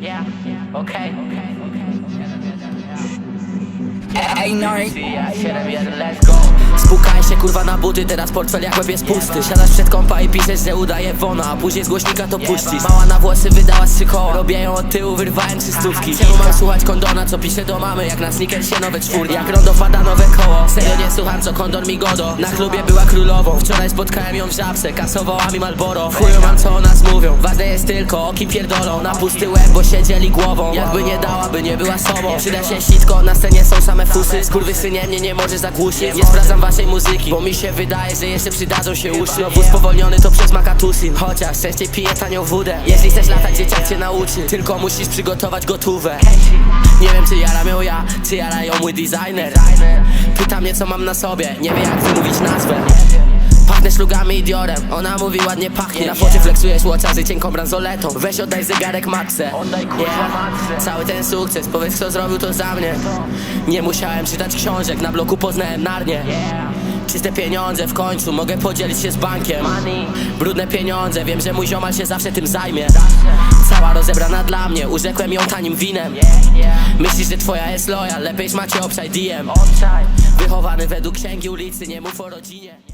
Yeah, okay. Ej, i Yeah, 7-1, let's go. Spukaj się kurwa na buty, teraz portfel jak łeb jest pusty. Siadasz przed kompa i piszesz, że udaje wona A później z głośnika to puścisz. Mała na włosy wydała trzy koła. Robię ją od tyłu, wyrwałem trzy stówki. Czemu mam słuchać kondona, co pisze do mamy? Jak na sneakersie nowe czwórki. Jak rondo pada nowe koło. Serio nie słucham, co kondor mi godo. Na klubie była królową. Wczoraj spotkałem ją w żabce Kasowała mi Malboro chuju mam co o nas mówią. Ważne jest tylko, o kim pierdolą. Na pusty łeb, bo siedzieli głową. Jakby nie dała, by nie była sobą. Przyda się sitko, na scenie są same fusy Skurwysynie mnie nie może zagłuszyć Nie sprawdzam waszej muzyki, bo mi się wydaje, że jeszcze przydadzą się uszy. Znowu spowolniony to przez makatusin Chociaż częściej piję tanią wódę. Jeśli chcesz latać, dzieciak cię nauczy. Tylko musisz przygotować gotówę. Nie wiem czy jara miał ja, czy jara ją mój designer. Pyta mnie co mam na sobie, nie wie jak wymówić nazwę i diorem, ona mówi ładnie pachnie. Na focie flexujesz łocazy cienką bransoletą. Weź oddaj zegarek matce Oddaj, kurwa. Cały ten sukces, powiedz kto zrobił to za mnie. Nie musiałem czytać książek, na bloku poznałem Narnię Czyste pieniądze w końcu, mogę podzielić się z bankiem. Money. Brudne pieniądze, wiem, że mój ziomal się zawsze tym zajmie. Cała rozebrana dla mnie, urzekłem ją tanim winem. Myślisz, że twoja jest loja, lepiej macie obszaj DM Obczaj. Wychowany według księgi ulicy, nie mów o rodzinie